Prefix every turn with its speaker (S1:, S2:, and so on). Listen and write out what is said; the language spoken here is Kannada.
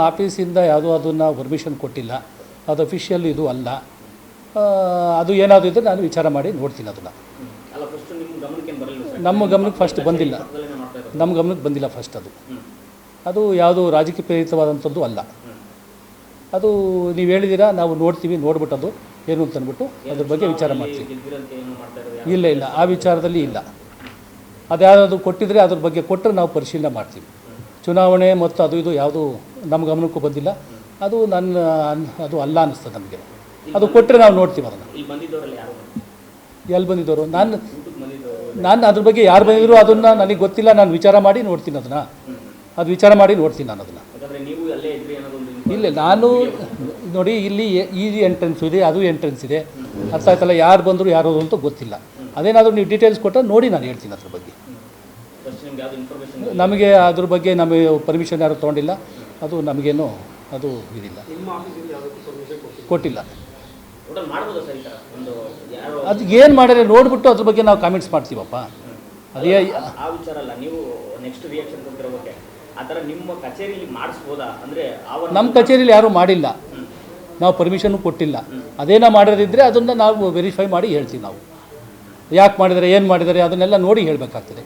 S1: ಆಫೀಸಿಂದ ಯಾವುದೂ ಅದನ್ನು ಪರ್ಮಿಷನ್ ಕೊಟ್ಟಿಲ್ಲ. ಅದು ಅಫಿಷಿಯಲ್ ಇದು ಅಲ್ಲ. ಅದು ಏನಾದರೂ ಇದ್ದರೆ ನಾನು ವಿಚಾರ ಮಾಡಿ ನೋಡ್ತೀನಿ ಅದನ್ನು.
S2: ನಿಮ್ಮ ಗಮನಕ್ಕೆ
S1: ಫಸ್ಟ್ ಬಂದಿಲ್ಲ. ನಮ್ಮ ಗಮನಕ್ಕೆ ಬಂದಿಲ್ಲ ಫಸ್ಟ್ ಅದು. ಅದು ಯಾವುದು ರಾಜಕೀಯ ಪ್ರೇರಿತವಾದಂಥದ್ದು ಅಲ್ಲ. ಅದು ನೀವು ಹೇಳಿದ್ದೀರಾ ನಾವು ನೋಡ್ತೀವಿ ನೋಡ್ಬಿಟ್ಟದು ಏನು ಅಂತ ಅಂದ್ಬಿಟ್ಟು ಅದ್ರ ಬಗ್ಗೆ ವಿಚಾರ ಮಾಡ್ತೀವಿ. ಇಲ್ಲ ಇಲ್ಲ. ಆ ವಿಚಾರದಲ್ಲಿ ಇಲ್ಲ. ಅದ್ಯಾವುದು ಕೊಟ್ಟಿದ್ರೆ ಅದ್ರ ಬಗ್ಗೆ ಕೊಟ್ಟರೆ ನಾವು ಪರಿಶೀಲನೆ ಮಾಡ್ತೀವಿ. ಚುನಾವಣೆ ಮತ್ತು ಅದು ಇದು ಯಾವುದು ನಮ್ಮ ಗಮನಕ್ಕೂ ಬಂದಿಲ್ಲ. ಅದು ನನ್ನ ಅದು ಅಲ್ಲ ಅನ್ನಿಸ್ತದೆ ನಮಗೆ. ಅದು ಕೊಟ್ಟರೆ ನಾವು ನೋಡ್ತೀವಿ ಅದನ್ನು. ಎಲ್ಲಿ ಬಂದಿದ್ದವರು? ನಾನು ನಾನು ಅದ್ರ ಬಗ್ಗೆ ಯಾರು ಬಂದಿದ್ರು ಅದನ್ನು ನನಗೆ ಗೊತ್ತಿಲ್ಲ. ನಾನು ವಿಚಾರ ಮಾಡಿ ನೋಡ್ತೀನಿ ಅದನ್ನು. ಅದು ವಿಚಾರ ಮಾಡಿ ನೋಡ್ತೀನಿ ನಾನು ಅದನ್ನು. ಇಲ್ಲ ನಾನು ನೋಡಿ ಇಲ್ಲಿ ಈ ಎಂಟ್ರೆನ್ಸ್ ಇದೆ ಅದು ಎಂಟ್ರೆನ್ಸ್ ಇದೆ. ಅರ್ಥ ಆಯ್ತಲ್ಲ ಯಾರು ಬಂದರು ಯಾರು ಅಂತ ಗೊತ್ತಿಲ್ಲ. ಅದೇನಾದರೂ ನೀವು ಡೀಟೇಲ್ಸ್ ಕೊಟ್ಟರೆ ನೋಡಿ ನಾನು ಹೇಳ್ತೀನಿ ಅದ್ರ ಬಗ್ಗೆ.
S2: ನಮಗೆ
S1: ಅದ್ರ ಬಗ್ಗೆ ನಮಗೆ ಪರ್ಮಿಷನ್ ಯಾರು ತೊಗೊಂಡಿಲ್ಲ. ಅದು ನಮಗೇನು ಅದು ಇದಿಲ್ಲ. ಕೊಟ್ಟಿಲ್ಲ? ಅದು ಏನು ಮಾಡಿದ್ರೆ ನೋಡಿಬಿಟ್ಟು ಅದ್ರ ಬಗ್ಗೆ ನಾವು ಕಾಮೆಂಟ್ಸ್ ಮಾಡ್ತೀವಪ್ಪ. ಅದೇ
S2: ಆ ವಿಚಾರ ಅಲ್ಲ ನೀವು ನೆಕ್ಸ್ಟ್ ರಿಯಾಕ್ಷನ್ ಕೊಟ್ಟಿರೋ ಬಗ್ಗೆ ಆ ಥರ ನಿಮ್ಮ ಕಚೇರಿಲಿ ಮಾಡಿಸ್ಬೋದಾ? ಅಂದ್ರೆ ಆ
S1: ನಮ್ಮ ಕಚೇರಿಯಲ್ಲಿ ಯಾರೂ ಮಾಡಿಲ್ಲ. ನಾವು ಪರ್ಮಿಷನ್ ಕೊಟ್ಟಿಲ್ಲ. ಅದೇನೋ ಮಾಡೋದಿದ್ದರೆ ಅದನ್ನು ನಾವು ವೆರಿಫೈ ಮಾಡಿ ಹೇಳ್ತೀವಿ ನಾವು. ಯಾಕೆ ಮಾಡಿದರೆ ಏನು ಮಾಡಿದರೆ ಅದನ್ನೆಲ್ಲ ನೋಡಿ ಹೇಳಬೇಕಾಗ್ತದೆ.